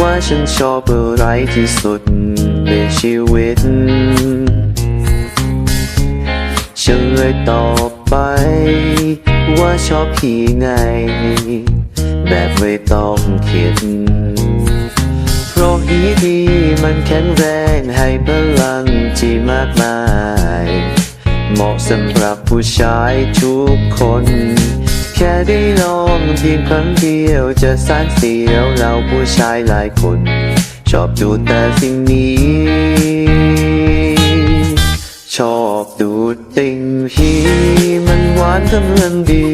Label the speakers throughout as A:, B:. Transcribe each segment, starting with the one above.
A: ว่าฉันชอบอะไรที่สุดในชีวิต ฉันเลยตอบไป ว่าชอบพี่ไง แบบไม่ต้องคิด เพราะอีดีมันแข็งแรงให้พลังที่มากมาย เหมาะสำหรับผู้ชายทุกคน ค่ได้ลองเพียงครั้งเดียวจะสานเสียวเราผู้ชายหลายคน ชอบดูแต่สิ่งนี้ ชอบดูติ่งฮีมันหวานกำลังดี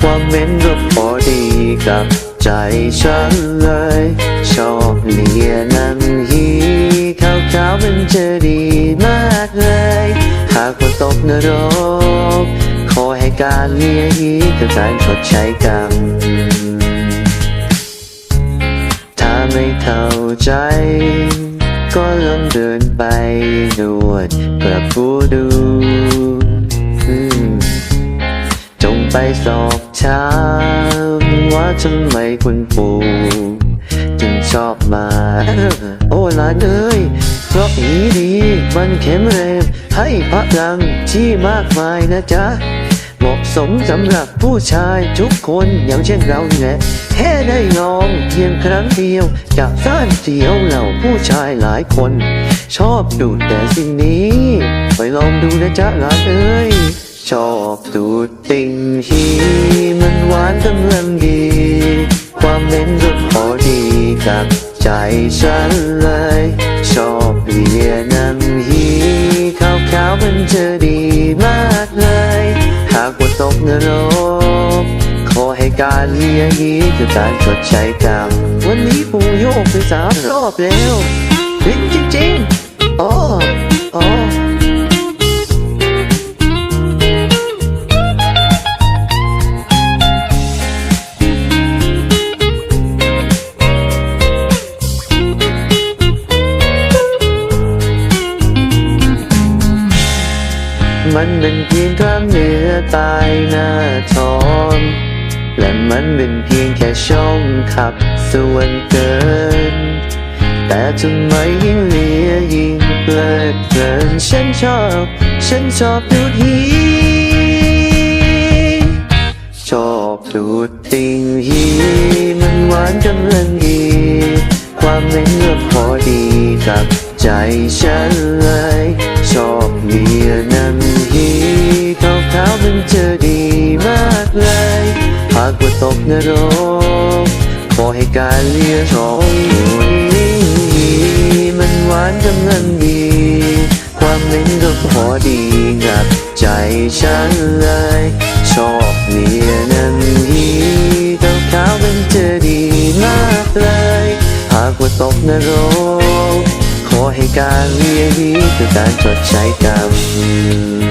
A: ความเหม็นก็พอดีกับใจฉันเลย ชอบเลียนังฮีขาวๆมันจะดีมากเลย หากว่าตกนรก อให้การเลียฮีคือการชดใช้กรรม ถ้าไม่เข้าใจ ก็ลองเดินไปนวดกระผู้ดูจงไปสอบถามว่าทำไมคุณปู่ ชอบมา โอ้หลานเอ้ยเพราะอีดีมันเข้มแรงให้พลังที่มากมายนะจ๊ะเหมาะสมสำหรับผู้ชายทุกคนอย่างเช่นเรานี่แหละแค่ได้ลองเพียงครั้งเดียวจะสร้างเสียวเหล่าผู้ชายหลายคน ชอบดูดแต่สิ่งนี้ ไปลองดูนะจ๊ะหลานเอ้ย ชอบดูดติ่งฮีมันหวานกำลังดี ความเหม็นก็พอดีกับใจฉันเลย ชอบเลียนังฮีขาวๆมันจะดีมากเลย หากว่าตกนรกขอให้การเลียฮีคือการชดใช้กรรม วันนี้ปูโยกไปสามรอบแล้วจริงจริง มันเป็นเพียงกล้ามเนื้อตายหน้าท้องและมันเป็นเพียงแค่ช่องขับส่วนเกิน แต่ทำไมยิ่งเลียยิ่งเพลิดเพลินฉันชอบ ฉันชอบดูดฮีชอบดูดติ่งฮีมันหวานกำลังดี ความเหม็นก็พอดีกับใจฉันเลย อบเลียนังฮีขาวๆมันจะดีมากเลยหากว่าตกนรกขอให้การเลียชอบมันหวานกำลังดี ความเหม็นก็พอดีกับใจฉันเลย ชอบเลียนังฮีขาวๆมันจะดีมากเลย หากว่าตกนรก การเรียฮีคือการชดใช้กรรม